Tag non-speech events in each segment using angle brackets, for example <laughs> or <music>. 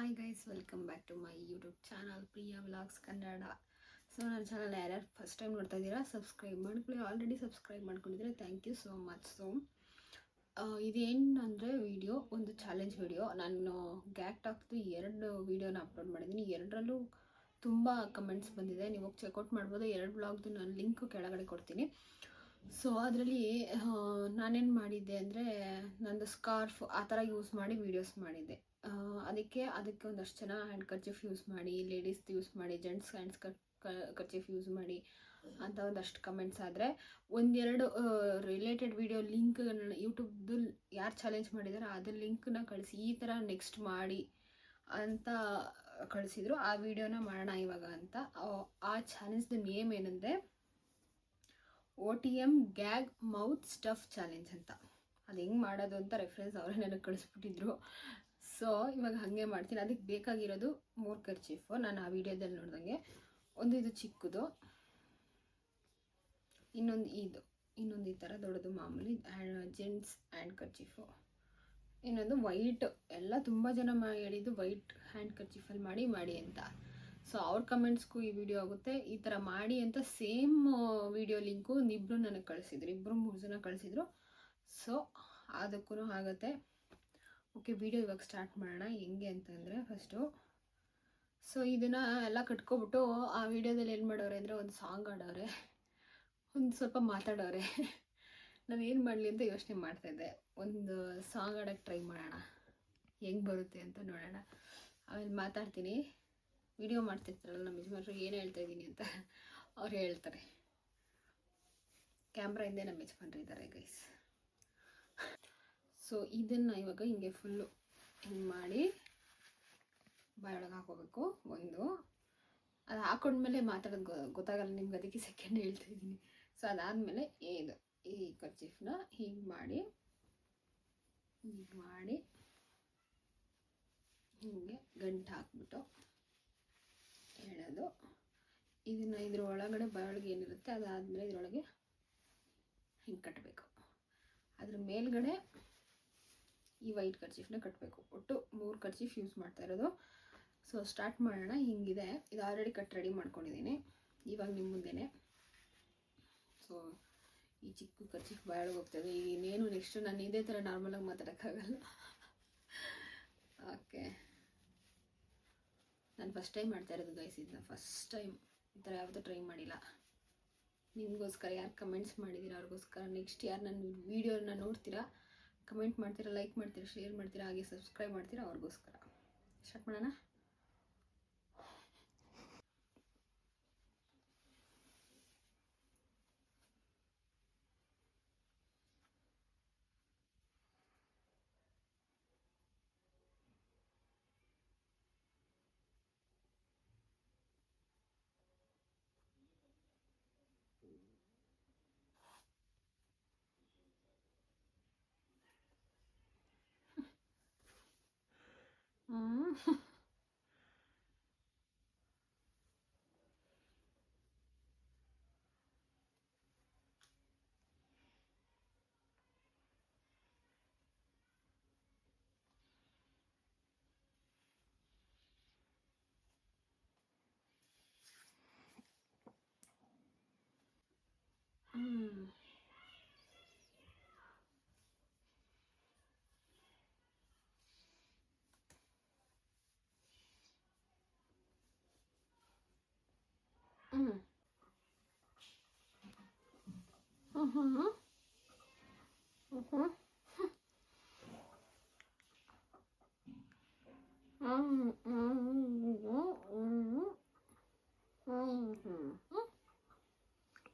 Hi guys welcome back to my YouTube channel Priya vlogs Kannada so ನನ್ನ channel ಯಾರ್ಯಾರು first time ನೋಡ್ತಾ ಇದ್ದೀರಾ subscribe ಮಾಡ್ಕೊಳ್ಳಿ. Already subscribe ಮಾಡ್ಕೊಂಡಿದ್ರೆ thank you so much so ಇದೇನು ಅಂದರೆ ವಿಡಿಯೋ ಒಂದು ಚಾಲೆಂಜ್ ವಿಡಿಯೋ ನಾನು ಗ್ಯಾಕ್ ಟಾಕ್ದು ಎರಡು ವೀಡಿಯೋನ ಅಪ್ಲೋಡ್ ಮಾಡಿದ್ದೀನಿ. ಎರಡರಲ್ಲೂ ತುಂಬ ಕಮೆಂಟ್ಸ್ ಬಂದಿದೆ. ನೀವು ಚೆಕ್ಔಟ್ ಮಾಡ್ಬೋದು. ಎರಡು ಬ್ಲಾಗ್ದು ನಾನು ಲಿಂಕ್ ಕೆಳಗಡೆ ಕೊಡ್ತೀನಿ. ಸೊ ಅದರಲ್ಲಿ ನಾನೇನು ಮಾಡಿದ್ದೆ ಅಂದರೆ, ನಂದು ಸ್ಕಾರ್ಫ್ ಆ ಥರ ಯೂಸ್ ಮಾಡಿ ವೀಡಿಯೋಸ್ ಮಾಡಿದ್ದೆ. ಅದಕ್ಕೆ ಅದಕ್ಕೆ ಒಂದಷ್ಟು ಜನ ಹ್ಯಾಂಡ್ ಕರ್ಚಿಫ್ ಯೂಸ್ ಮಾಡಿ ಲೇಡೀಸ್ ಯೂಸ್ ಮಾಡಿ ಜೆಂಟ್ಸ್ ಹ್ಯಾಂಡ್ಸ್ ಕರ್ಚಿಫ್ ಯೂಸ್ ಮಾಡಿ ಅಂತ ಒಂದಷ್ಟು ಕಮೆಂಟ್ಸ್ ಆದರೆ ಒಂದೆರಡು ರಿಲೇಟೆಡ್ ವಿಡಿಯೋ ಲಿಂಕ್ ಯೂಟ್ಯೂಬ್ದು ಯಾರು ಚಾಲೆಂಜ್ ಮಾಡಿದಾರೆ ಅದ್ರ ಲಿಂಕ್ನ ಕಳಿಸಿ, ಈ ಥರ ನೆಕ್ಸ್ಟ್ ಮಾಡಿ ಅಂತ ಕಳಿಸಿದ್ರು. ಆ ವಿಡಿಯೋನ ಮಾಡೋಣ ಇವಾಗ ಅಂತ. ಆ- ಆ ಚಾಲೆಂಜ್ದು ನೇಮ್ ಏನಂದರೆ O T M gag mouth stuff challenge ಅಂತ. ಅದು ಹೆಂಗೆ ಮಾಡೋದು ಅಂತ ರೆಫರೆನ್ಸ್ ಅವರೇ ನನಗೆ ಕಳಿಸ್ಬಿಟ್ಟಿದ್ರು. ಸೊ ಇವಾಗ ಹಾಗೆ ಮಾಡ್ತೀನಿ. ಅದಕ್ಕೆ ಬೇಕಾಗಿರೋದು ಮೂರು ಕರ್ಚೀಫು ನಾನು ಆ ವಿಡಿಯೋದಲ್ಲಿ ನೋಡ್ದಂಗೆ. ಒಂದು ಇದು ಚಿಕ್ಕದು. ಇನ್ನೊಂದು ಇದು. ಇನ್ನೊಂದು ಈ ಥರ ದೊಡ್ಡದು ಮಾಮೂಲಿ ಜೆಂಟ್ಸ್ ಹ್ಯಾಂಡ್ ಕರ್ಚೀಫು ಇನ್ನೊಂದು ವೈಟ್ ಎಲ್ಲ ತುಂಬ ಜನ ಮಾ ಹೇಳಿದ್ದು ವೈಟ್ ಹ್ಯಾಂಡ್ ಕರ್ಚೀಫಲ್ಲಿ ಮಾಡಿ ಮಾಡಿ ಅಂತ. ಸೊ ಅವ್ರ ಕಮೆಂಟ್ಸ್ಗೂ ಈ ವಿಡಿಯೋ ಆಗುತ್ತೆ. ಈ ಥರ ಮಾಡಿ ಅಂತ ಸೇಮ್ ವಿಡಿಯೋ ಲಿಂಕು ಇಬ್ಬರು ನನಗೆ ಕಳಿಸಿದ್ರು. ಇಬ್ಬರು ಮೂರು ಜನ ಕಳಿಸಿದ್ರು. ಸೊ ಅದಕ್ಕೂ ಆಗುತ್ತೆ. ಓಕೆ, ವಿಡಿಯೋ ಇವಾಗ ಸ್ಟಾರ್ಟ್ ಮಾಡೋಣ. ಹೆಂಗೆ ಅಂತಂದರೆ ಫಸ್ಟು ಸೊ ಇದನ್ನು ಎಲ್ಲ ಕಟ್ಕೊಬಿಟ್ಟು ಆ ವಿಡಿಯೋದಲ್ಲಿ ಏನು ಮಾಡೋರೆ ಅಂದರೆ ಒಂದು ಸಾಂಗ್ ಆಡೋರೆ ಒಂದು ಸ್ವಲ್ಪ ಮಾತಾಡೋರೆ. ನಾನು ಏನು ಮಾಡಲಿ ಅಂತ ಯೋಚನೆ ಮಾಡ್ತಾಯಿದ್ದೆ ಒಂದು ಸಾಂಗ್ ಆಡೋಕ್ಕೆ ಟ್ರೈ ಮಾಡೋಣ. ಹೆಂಗೆ ಬರುತ್ತೆ ಅಂತ ನೋಡೋಣ. ಆಮೇಲೆ ಮಾತಾಡ್ತೀನಿ. ವಿಡಿಯೋ ಮಾಡ್ತಿರ್ತಾರಲ್ಲ ನಮ್ಮ ಯಜಮಾನ್ರು, ಏನು ಹೇಳ್ತಾ ಇದ್ದೀನಿ ಅಂತ ಅವ್ರು ಹೇಳ್ತಾರೆ. ಕ್ಯಾಮ್ರಾ ಹಿಂದೆ ನಮ್ಮ ಯಜಮಾನ್ರು ಇದ್ದಾರೆ ಗೈಸ್ ಸೊ ಇದನ್ನು ಇವಾಗ ಹಿಂಗೆ ಫುಲ್ಲು ಹಿಂಗೆ ಮಾಡಿ ಬಾಯೊಳಗೆ ಹಾಕೋಬೇಕು ಒಂದು. ಅದು ಹಾಕೊಂಡ್ಮೇಲೆ ಮಾತಾಡೋದು ಗೊ, ಗೊತ್ತಾಗಲ್ಲ ನಿಮ್ಗೆ, ಅದಕ್ಕೆ ಸೆಕೆಂಡ್ ಹೇಳ್ತಾ ಇದ್ದೀನಿ. ಸೊ ಅದಾದಮೇಲೆ ಇದು, ಈ ಕರ್ಚೀಫ್ನ ಹೀಗೆ ಮಾಡಿ ಹೀಗೆ ಮಾಡಿ, ಹೀಗೆ ಗಂಟು ಹಾಕ್ಬಿಟ್ಟು ಹೇಳೋದು ಇದನ್ನು ಇದ್ರ ಒಳಗಡೆ ಬಾಯೊಳಗೆ ಏನಿರುತ್ತೆ ಅದಾದಮೇಲೆ ಇದರೊಳಗೆ ಹಿಂಗೆ ಕಟ್ಟಬೇಕು ಅದ್ರ ಮೇಲ್ಗಡೆ ಈ ವೈಟ್ ಕರ್ಚೀಫ್ನ ಕಟ್ಟಬೇಕು ಒಟ್ಟು ಮೂರು ಕರ್ಚೀಫ್ ಯೂಸ್ ಮಾಡ್ತಾ ಇರೋದು. ಸೊ ಸ್ಟಾರ್ಟ್ ಮಾಡೋಣ. ಹಿಂಗಿದೆ. ಇದು ಆಲ್ರೆಡಿ ಕಟ್ ರೆಡಿ ಮಾಡ್ಕೊಂಡಿದ್ದೀನಿ. ಇವಾಗ ನಿಮ್ಮ ಮುಂದೆನೆ. ಸೊ ಈ ಚಿಕ್ಕ ಕರ್ಚೀಫ್ ಬಾಯೊಳಗೆ ಹೋಗ್ತದೆ. ಈಗ ಇನ್ನೇನು ನೆಕ್ಸ್ಟ್ ನಾನು ಇದೇ ಥರ ನಾರ್ಮಲಾಗಿ ಮಾತಾಡೋಕ್ಕಾಗಲ್ಲ. ಓಕೆ ನಾನು ಫಸ್ಟ್ ಟೈಮ್ ಮಾಡ್ತಾ ಇರೋದು ಗೈಸ್ ಇದನ್ನ ಫಸ್ಟ್ ಟೈಮ್ ಈ ಥರ ಯಾವತ್ತೂ ಟ್ರೈ ಮಾಡಿಲ್ಲ. ನಿಮಗೋಸ್ಕರ ಯಾರು ಕಮೆಂಟ್ಸ್ ಮಾಡಿದ್ದೀರಾ ಅವ್ರಿಗೋಸ್ಕರ. ನೆಕ್ಸ್ಟ್ ಯಾರು ನನ್ನ ವೀಡಿಯೋನ ನೋಡ್ತೀರಾ? ಕಮೆಂಟ್ ಮಾಡ್ತೀರಾ ಲೈಕ್ ಮಾಡ್ತೀರಾ ಶೇರ್ ಮಾಡ್ತೀರಾ ಹಾಗೆ ಸಬ್ಸ್ಕ್ರೈಬ್ ಮಾಡ್ತೀರಾ ಅವ್ರಿಗೋಸ್ಕರ. ಸ್ಟಾರ್ಟ್ ಮಾಡೋಣ. Mm. mm. Mm. Mm-hmm. Mm-hmm.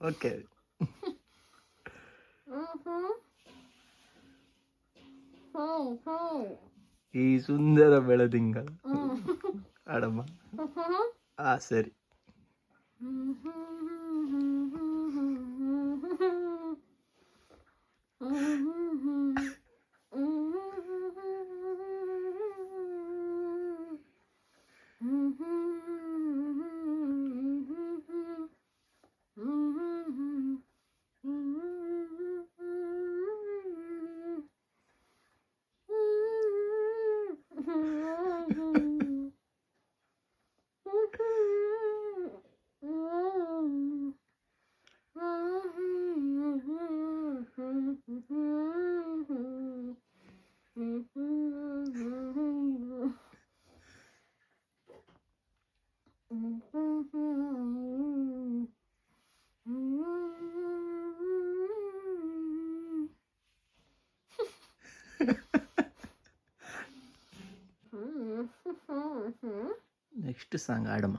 Okay. ಈ ಸುಂದರ ಬೆಳದಿಂಗಳು ಅಡಮ್ಮ ಆ ಸರಿ Mm-hmm. mm-hmm. mm-hmm. mm-hmm. Next song ಆಡಮ್ಮ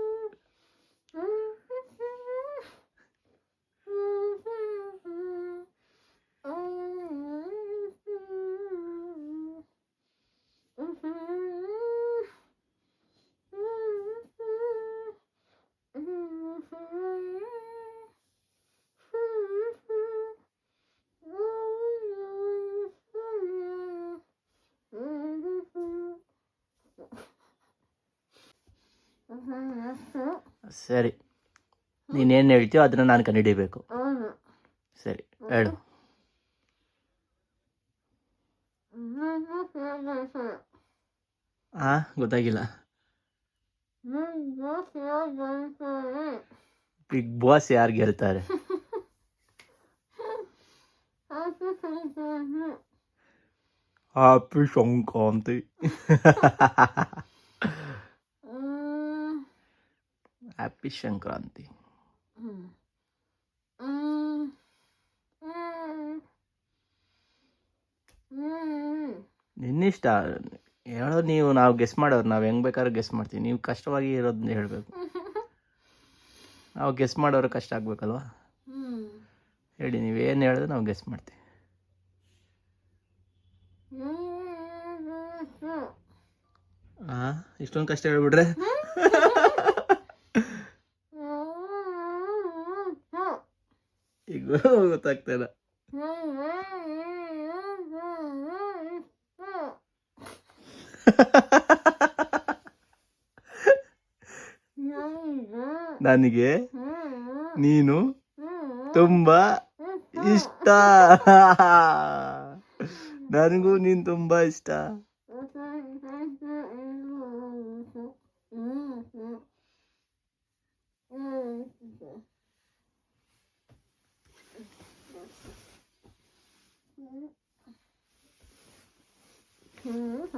ಸರಿ. ನೀನೇನು ಹೇಳ್ತೀಯೋ ಅದನ್ನ ನಾನು ಕಂಡುಹಿಡಿಬೇಕು. ಸರಿ ಹೇಳು. ಹಾ ಗೊತ್ತಾಗಿಲ್ಲ. ಬಿಗ್ ಬಾಸ್ ಯಾರು ಗೆಲ್ತಾರೆ? <laughs> ಹ್ಯಾಪಿ ಸಂಕ್ರಾಂತಿ. <laughs> ಹ್ಯಾಪಿ ಸಂಕ್ರಾಂತಿ ನಿನ್ನಿಷ್ಟ ಹೇಳೋದು ನೀವು ನಾವು ಗೆಸ್ ಮಾಡೋರು ನಾವು ಹೆಂಗ್ ಬೇಕಾದ್ರೂ ಗೆಸ್ ಮಾಡ್ತೀವಿ. ನೀವು ಕಷ್ಟವಾಗಿ ಇರೋದನ್ನ ಹೇಳಬೇಕು. <laughs> ನಾವು ಗೆಸ್ ಮಾಡೋರು ಕಷ್ಟ ಆಗ್ಬೇಕಲ್ವಾ? ಹೇಳಿ ನೀವೇನು ಹೇಳಿದ್ರೆ ನಾವು ಗೆಸ್ ಮಾಡ್ತೀವಿ. ಹಾಂ ಇಷ್ಟೊಂದು ಕಷ್ಟ ಹೇಳ್ಬಿಟ್ರೆ? ಈಗ ಗೊತ್ತಾಗ್ತಾ ನನಗೆ ನೀನು ತುಂಬಾ ಇಷ್ಟ ನನಗೂ ನೀನು ತುಂಬಾ ಇಷ್ಟ 음.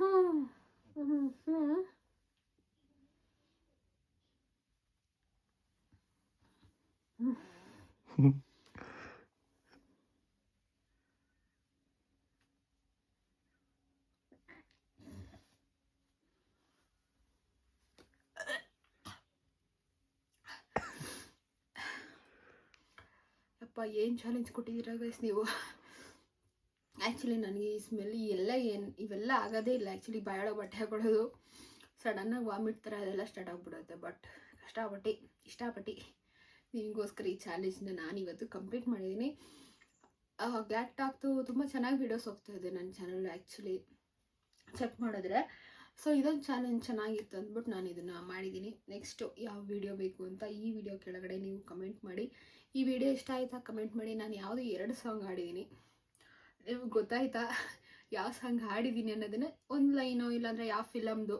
<laughs> 음. 음. <laughs> 음. ಅಪ್ಪ, ಏನು ಚಾಲೆಂಜ್ ಕೊಟ್ಟಿದ್ದೀರಾ ಗೈಸ್ ನೀವು? ಆ್ಯಕ್ಚುಲಿ ನನಗೆ ಈ ಸ್ಮೆಲ್ ಎಲ್ಲ ಏನು, ಇವೆಲ್ಲ ಆಗೋದೇ ಇಲ್ಲ. ಆ್ಯಕ್ಚುಲಿ ಬಾಯಾಳೋ ಬಟ್ಟೆ ಹಾಕೊಳ್ಳೋದು ಸಡನ್ನಾಗಿ ವಾಮಿಟ್ ಥರ ಅದೆಲ್ಲ ಸ್ಟಾರ್ಟ್ ಆಗಿಬಿಡುತ್ತೆ ಬಟ್ ಕಷ್ಟಪಟ್ಟು, ಇಷ್ಟಪಟ್ಟು. ನಿಮಗೋಸ್ಕರ ಈ ಚಾಲೆಂಜ್ನ ನಾನು ಇವತ್ತು ಕಂಪ್ಲೀಟ್ ಮಾಡಿದ್ದೀನಿ. ಗ್ಯಾಟ್ ಟಾಕ್ದು ತುಂಬ ಚೆನ್ನಾಗಿ ವೀಡಿಯೋಸ್ ಹೋಗ್ತಾ ಇದೆ ನನ್ನ ಚಾನಲ್ ಆ್ಯಕ್ಚುಲಿ ಚೆಕ್ ಮಾಡಿದ್ರೆ. ಸೊ ಇದೊಂದು ಚಾಲೆಂಜ್ ಚೆನ್ನಾಗಿತ್ತು ಅಂದ್ಬಿಟ್ಟು ನಾನು ಇದನ್ನು ಮಾಡಿದ್ದೀನಿ. ನೆಕ್ಸ್ಟು ಯಾವ ವಿಡಿಯೋ ಬೇಕು ಅಂತ ಈ ವಿಡಿಯೋ ಕೆಳಗಡೆ ನೀವು ಕಮೆಂಟ್ ಮಾಡಿ. ಈ ವಿಡಿಯೋ ಇಷ್ಟ ಆಯ್ತಾ ಕಮೆಂಟ್ ಮಾಡಿ. ನಾನು ಯಾವುದೋ ಎರಡು ಸಾಂಗ್ ಹಾಡಿದ್ದೀನಿ ನಿಮ್ಗೆ ಗೊತ್ತಾಯ್ತಾ? ಯಾವ ಸಾಂಗ್ ಹಾಡಿದ್ದೀನಿ ಅನ್ನೋದನ್ನ ಒಂದು ಲೈನೋ ಇಲ್ಲಾಂದರೆ ಯಾವ ಫಿಲಮ್ದು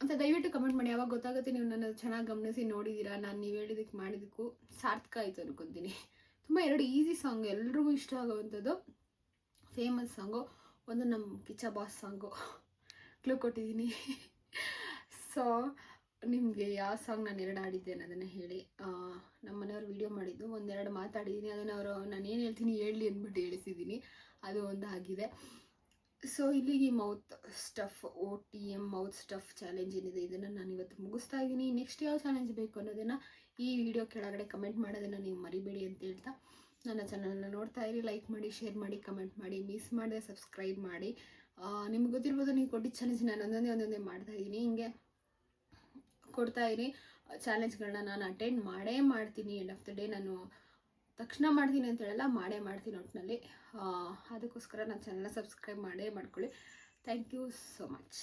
ಅಂತ ದಯವಿಟ್ಟು ಕಮೆಂಟ್ ಮಾಡಿ. ಯಾವಾಗ ಗೊತ್ತಾಗುತ್ತೆ ನೀವು ನನ್ನ ಚೆನ್ನಾಗಿ ಗಮನಿಸಿ ನೋಡಿದ್ದೀರಾ ನಾನು ನೀವು ಹೇಳಿದಕ್ಕೆ ಮಾಡಿದ್ದಕ್ಕೂ ಸಾರ್ಥಕ ಆಯಿತು ಅನ್ಕೊತೀನಿ. ತುಂಬ ಎರಡು ಈಸಿ ಸಾಂಗ್ ಎಲ್ರಿಗೂ ಇಷ್ಟ ಆಗುವಂಥದ್ದು. ಫೇಮಸ್ ಸಾಂಗು ಒಂದು ನಮ್ಮ ಕಿಚ್ಚ ಬಾಸ್ ಸಾಂಗು ಕ್ಲೂ ಕೊಟ್ಟಿದ್ದೀನಿ ಸೊ ನಿಮಗೆ ಯಾವ ಸಾಂಗ್ ನಾನು ಎರಡು ಆಡಿದ್ದೆ ಅನ್ನೋದನ್ನು ಹೇಳಿ. ನಮ್ಮ ಮನೆಯವ್ರು ವಿಡಿಯೋ ಮಾಡಿದ್ದು, ಒಂದೆರಡು ಮಾತಾಡಿದ್ದೀನಿ ಅದನ್ನು ಅವರು, ನಾನು ಏನು ಹೇಳ್ತೀನಿ ಹೇಳಿ ಅಂದ್ಬಿಟ್ಟು ಹೇಳಿಸಿದ್ದೀನಿ ಅದು ಒಂದು ಆಗಿದೆ ಸೊ ಇಲ್ಲಿಗೆ mouth stuff O T M mouth stuff challenge ಏನಿದೆ, ಇದನ್ನು ನಾನು ಇವತ್ತು ಮುಗಿಸ್ತಾ ಇದ್ದೀನಿ ನೆಕ್ಸ್ಟ್ ಯಾವ ಚಾಲೆಂಜ್ ಬೇಕು ಅನ್ನೋದನ್ನು ಈ ವಿಡಿಯೋ ಕೆಳಗಡೆ ಕಮೆಂಟ್ ಮಾಡೋದನ್ನು ನೀವು ಮರಿಬೇಡಿ ಅಂತ ಹೇಳ್ತಾ ನನ್ನ ಚಾನಲ್ನ ನೋಡ್ತಾ ಇರಿ. ಲೈಕ್ ಮಾಡಿ ಶೇರ್ ಮಾಡಿ ಕಮೆಂಟ್ ಮಾಡಿ ಮಿಸ್ ಮಾಡದೆ ಸಬ್ಸ್ಕ್ರೈಬ್ ಮಾಡಿ. ನಿಮ್ಗೆ ಗೊತ್ತಿರ್ಬೋದು ನೀವು ಕೊಟ್ಟಿದ್ದ ಚಾಲೆಂಜ್ ನಾನು ಒಂದೊಂದೇ ಒಂದೊಂದೇ ಮಾಡ್ತಾ ಇದ್ದೀನಿ ಹಿಂಗೆ ಕೊಡ್ತಾ ಇರಿ. ಚಾಲೆಂಜ್ಗಳನ್ನ ನಾನು ಅಟೆಂಡ್ ಮಾಡೇ ಮಾಡ್ತೀನಿ. ಎಂಡ್ ಆಫ್ ದ ಡೇ ನಾನು ತಕ್ಷಣ ಮಾಡ್ತೀನಿ ಅಂತ ಹೇಳಲ್ಲ, ಮಾಡೇ ಮಾಡ್ತೀನಿ ಒಟ್ಟಿನಲ್ಲಿ ಅದಕ್ಕೋಸ್ಕರ ನನ್ನ ಚಾನಲ್ನ ಸಬ್ಸ್ಕ್ರೈಬ್ ಮಾಡೇ ಮಾಡ್ಕೊಳ್ಳಿ. Thank you so much